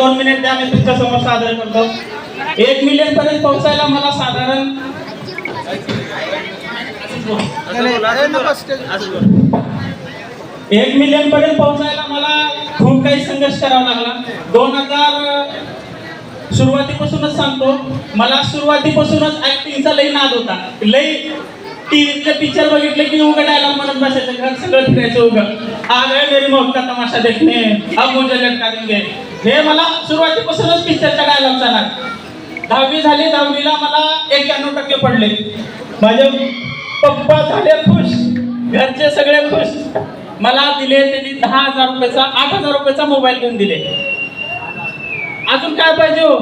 दोन मिनिट द्या मी तुमच्यासमोर सादर करतो. एक मिलियन पर्यंत पोहोचायला मला साधारण एक मिलियन पर्यंत पोहोचायला मला खूप काही संघर्ष करावा लागला. दोन हजार सुरुवातीपासूनच सांगतो. मला सुरुवातीपासूनच ऍक्टिंगचा लई नाद होता. लई टीव्हीतले पिक्चर बघितले की उघड डायलॉग म्हणत बसायचं. घर सगळं फिरायचं उघड आग गए मेरी का तमाशा देखणे. अब मुझे लटका देंगे हे मला सुरुवातीपासूनच पिक्चरच्या डायलॉग जाणार दहावी झाली दहावीला मला एक्क्याण्णव टक्के पडले. माझे पप्पा झाले खुश. घरचे सगळे खुश. मला दिले त्यांनी दहा हजार रुपयाचा आठ हजार रुपयाचा मोबाईल घेऊन दिले. अजून काय पाहिजे हो?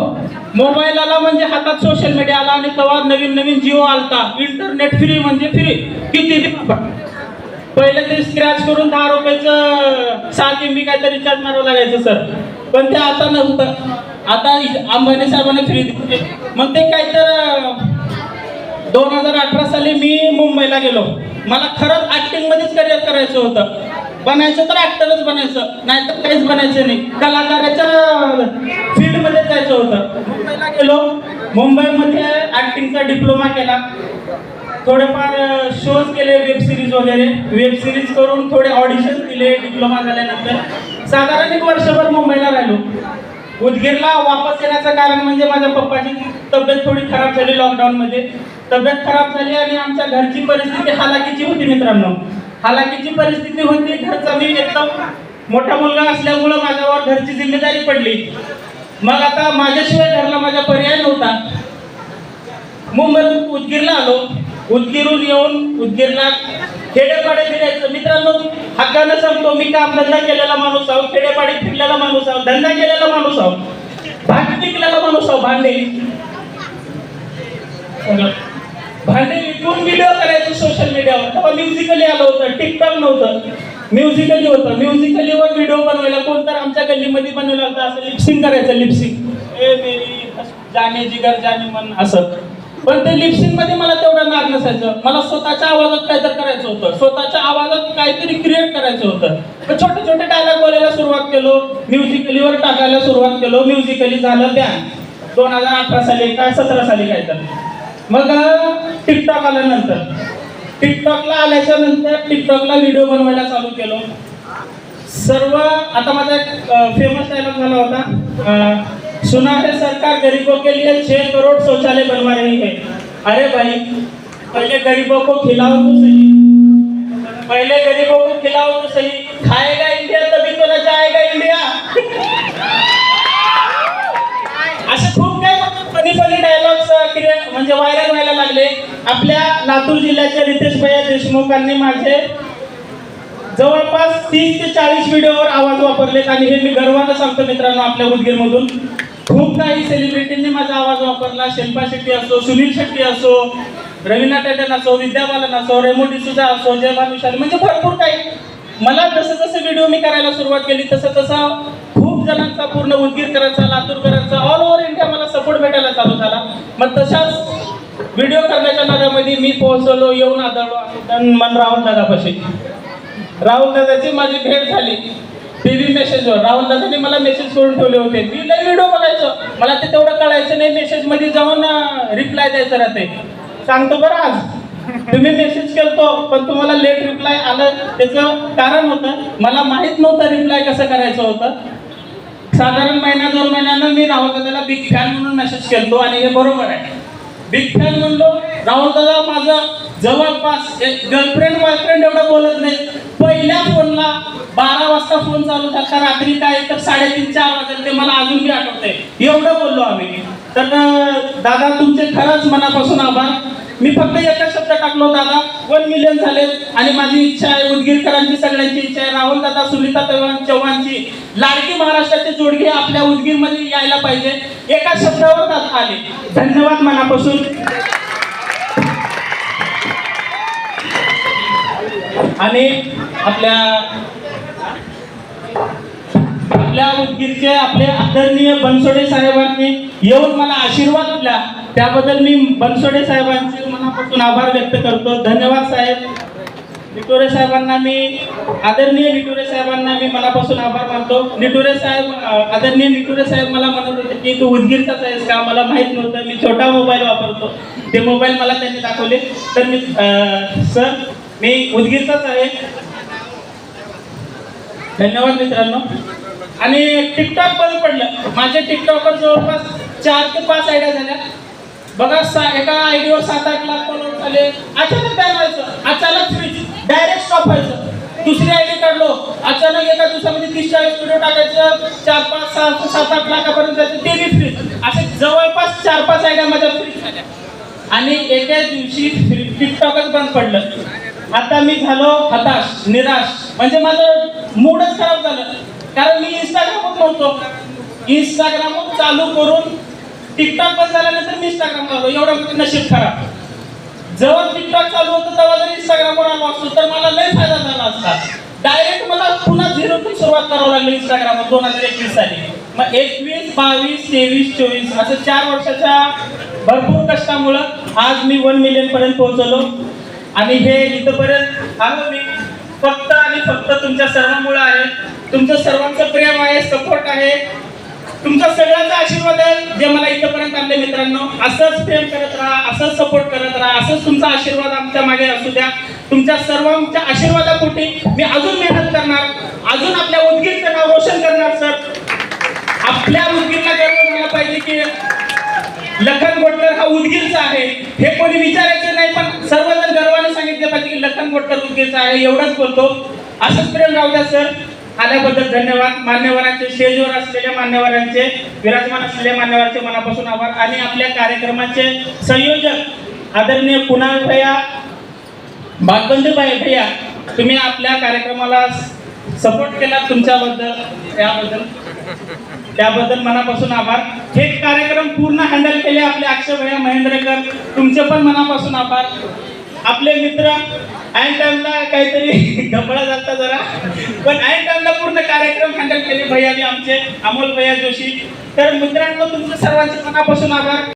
मोबाईल आला म्हणजे हातात सोशल मीडिया आला आणि तेव्हा नवीन नवीन जिओ आलता. इंटरनेट फ्री म्हणजे फ्री किती पहिले ते स्क्रॅच करून दहा रुपयाचं सात एम बी काहीतरी रिचार्ज मारावं लागायचं सर पण ते आता नव्हतं. आता अंबानी साहेबांनी फ्री दिले. मग ते काय तर दोन हजार अठरा साली मी मुंबईला गेलो. मला खरंच ऍक्टिंगमध्येच करिअर करायचं होतं. बनायचं तर ऍक्टरच बनायचं नाहीतर काहीच बनायचं नाही. कलाकाराच्या फील्डमध्ये जायचं होतं. मुंबईला गेलो. मुंबईमध्ये ऍक्टिंगचा डिप्लोमा केला. थोडेफार शोज केले वेब सिरीज वगैरे. वेब सिरीज करून थोडे ऑडिशन दिले डिप्लोमा झाल्यानंतर. साधारण एक वर्षभर मुंबईला राहिलो. उदगीरला वापस येण्याचं कारण म्हणजे माझ्या पप्पाची तब्येत थोडी खराब झाली लॉकडाऊनमध्ये तब्येत खराब झाली आणि आमच्या घरची परिस्थिती हालाकीची होती मित्रांनो. हालाकीची परिस्थिती होती घरचा मी एकदम मोठा मुलगा असल्यामुळं माझ्यावर घरची जिम्मेदारी पडली. मग आता माझ्याशिवाय घरला माझा पर्याय नव्हता. मुंबईतून उदगीरला आलो. उदगीरून येऊन उदगीरला खेडेपाडे फिरायचं. मित्रांनो हक्कानं सांगतो मी काम धंदा केलेला माणूस आहो. खेडेपाडे फिरलेला माणूस आहो. धंदा केलेला माणूस आहो. भांड विकलेला माणूस आहो भांडे. भांडे विकून व्हिडिओ करायचो सोशल मीडियावर तेव्हा म्युझिकली आलं होतं. टिकटॉक नव्हतं. म्युझिकली होतं. म्युझिकलीवर व्हिडिओ बनवायला कोण तर आमच्या गल्लीमध्ये बनवलं होतं. असं लिप्सिंग करायचं लिप्सिंग ए मेरी जाने जिगर जाने मन असं. पण ते लिप्सिंगमध्ये मला तेवढं नाद नसायचं. मला स्वतःच्या आवाजात काहीतरी करायचं होतं. स्वतःच्या आवाजात काहीतरी क्रिएट करायचं होतं. मग छोटे छोटे डायलॉग बोलायला सुरुवात केलो. म्युझिकलीवर टाकायला सुरुवात केलो. म्युझिकली झालं द्या दोन हजार अठरा साली काय सतरा साली काय तर. मग टिकटॉक आल्यानंतर. टिकटॉकला आल्याच्यानंतर टिकटॉकला व्हिडिओ बनवायला चालू केलो. सर्व आता माझा एक फेमस डायलॉग झाला होता. सुना है सरकार गरीबों के लिए छह करोड़ शौचालय बनवा रही है। अरे भाई पहले गरीबों को खिलाओ तो सही। पहले गरीबों को खिलाओ तो सही। खाएगा इंडिया तभी तो न जाएगा इंडिया। असे खूप काही कधी कधी डायलॉग्स म्हणजे व्हायरल व्हायला लागले. आपल्या लातूर जिल्ह्याच्या रितेश भैया देशमुखांनी माझे जवळपास तीस ते चाळीस व्हिडिओवर आवाज वापरलेत आणि हे मी गर्वानं सांगतो मित्रांनो आपल्या उदगीरमधून. खूप काही सेलिब्रिटींनी माझा आवाज वापरला. शिल्पा शेट्टी असो सुनील शेट्टी असो रवीना टंडन असो विद्या बालन असो रेमो डिसुजा असो जय भानुशाली म्हणजे भरपूर काही. मला जसं जसं व्हिडिओ मी करायला सुरुवात केली तसं तसं खूप जणांचा पूर्ण उदगीरकरांचा लातूरकरांचा ऑल ओव्हर इंडिया मला सपोर्ट भेटायला चालू झाला. मग तशाच व्हिडिओ करण्याच्या नादामध्ये मी पोहोचलो येऊन आदळलो मन राहुल दादापाशी. राहुल दादाची माझी भेट झाली. टीव्ही मेसेजवर राहुल दादांनी मला मेसेज करून ठेवले होते. मी लई व्हिडिओ बघायचो. मला ते तेवढं कळायचं नाही मेसेजमध्ये जाऊन रिप्लाय द्यायचं राहते सांगतो बरं आज. तुम्ही मेसेज केलतो पण तुम्हाला लेट रिप्लाय आलं. त्याचं कारण होतं मला माहीत नव्हतं रिप्लाय कसं करायचं होतं. साधारण महिना दोन महिन्यानं मी राहुल दादाला बिग फॅन म्हणून मेसेज केलतो आणि हे बरोबर आहे. बिग फॅन म्हणलो राहुल दादा माझं जवळपास एक गर्लफ्रेंड बॉयफ्रेंड एवढं बोलत नाही पहिल्या फोनला बारा वाजता फोन चालू झाला रात्री काय तर साडेतीन चार वाजता ते मला अजून बी आठवतंय. एवढं बोललो आम्ही. तर दादा तुमचे खरंच मनापासून आभार. मी फक्त एकच शब्द टाकलो दादा वन मिलियन झालेत आणि माझी इच्छा आहे उदगीरकरांची सगळ्यांची इच्छा आहे राहुल दादा सुनीता चव्हाण चव्हाणची लाडकी महाराष्ट्राचे जोडगे आपल्या उदगीरमध्ये यायला पाहिजे. एका शब्दावर दादा आले. धन्यवाद मनापासून. आणि आपल्या आपल्या उदगीरचे आपले आदरणीय बनसोडे साहेबांनी येऊन मला आशीर्वाद दिला. त्याबद्दल मी बनसोडे साहेबांचे मनापासून आभार व्यक्त करतो. धन्यवाद साहेब. निटोरे साहेबांना मी आदरणीय निटोरे साहेबांना मी मनापासून आभार मानतो. निटोरे साहेब आदरणीय निटोरे साहेब मला म्हणत होते की तू उदगीरचाच आहेस का? मला माहीत नव्हतं. मी छोटा मोबाईल वापरतो. ते मोबाईल मला त्यांनी दाखवले. तर मी सर मी उदगीरचाच आहे. धन्यवाद मित्रांनो. आणि टिकटॉक बंद पडलं. माझ्या टिकटॉकवर जवळपास चार ते पाच आयडिया झाल्या. बघा सा एका आयडीवर सात आठ लाख फॉलोअर झाले. अचानक बॅन व्हायचं. अचानक फ्रीज डायरेक्ट स्टॉप व्हायचं. दुसरी आयडी काढलो. अचानक एका दिवसामध्ये तीस चाळीस व्हिडिओ टाकायचं. चार पाच सात सात आठ लाखापर्यंत जायचं. ते बी फ्रीज असे जवळपास चार पाच आयडिया माझ्या फ्रीज झाल्या. आणि एका दिवशी टिकटॉकच बंद पडलं. आता मी झालो हताश निराश. म्हणजे माझं मूडच खराब झालं. कारण मी इंस्टाग्रामवर नव्हतो इंस्टाग्रामवर चालू करून टिकटॉक बंद झाल्यानंतर मी इंस्टाग्राम आलो एवढं नशीब खराब. जेव्हा टिकटॉक चालू होतं तेव्हा जर इंस्टाग्रामवर आलो असतो तर मला लय फायदा झाला असता. डायरेक्ट मला पुन्हा झिरोतून सुरुवात करावं लागली इंस्टाग्रामवर दोन हजार एकवीस साली. मग एकवीस बावीस तेवीस चोवीस असं चार वर्षाच्या भरपूर कष्टामुळं आज मी वन मिलियन पर्यंत पोहोचलो. आणि हे इथंपर्यंत आलो मी फक्त आणि फक्त तुमच्या सर्वांमुळे तुमचं सर्वांचं प्रेम आहे सपोर्ट आहे. तुमचा सगळ्यांचा आशीर्वाद आहे जे मला इथपर्यंत आणले मित्रांनो. असंच प्रेम करत राहा असंच सपोर्ट करत राहा असंच तुमचा आशीर्वाद आमच्या मागे असू द्या. तुमच्या सर्वांच्या आशीर्वादापोटी मी अजून मेहनत करणार अजून आपल्या उदगीरचं नाव रोशन करणार सर. आपल्या उदगीरला गर्व झाला पाहिजे की लखन गोटकर हा उदगीरचा आहे. हे कोणी विचारायचं नाही पण सर्वजण गर्वाने सांगितलं पाहिजे की लखन गोटकर उदगीरचा आहे एवढंच बोलतो. असंच प्रेम राहू द्या सर. आल्याबद्दल धन्यवाद. मान्यवरांचे स्टेजवर असलेल्या मान्यवरांचे विराजमान असलेल्या मान्यवरांचे मनापासून आभार. आणि आपल्या कार्यक्रमाचे संयोजक आदरणीय कुणाल भैया बागबंधू भाई भैया तुम्ही आपल्या कार्यक्रमाला सपोर्ट केला तुमच्याबद्दल त्याबद्दल. त्याबद्दल मनापासून आभार. हे कार्यक्रम पूर्ण हँडल केले आपले अक्षय भैया महेंद्रकर. तुमचे पण मनापासून आभार. आपले मित्र ऐन टाइमला काहीतरी गपळा जाता जरा. पण ऐन टाइमला पूर्ण कार्यक्रम हँडल केले भैया आमचे अमोल भैया जोशी. तर मित्रांनो तुमचं सर्वांचे मनापासून आभार.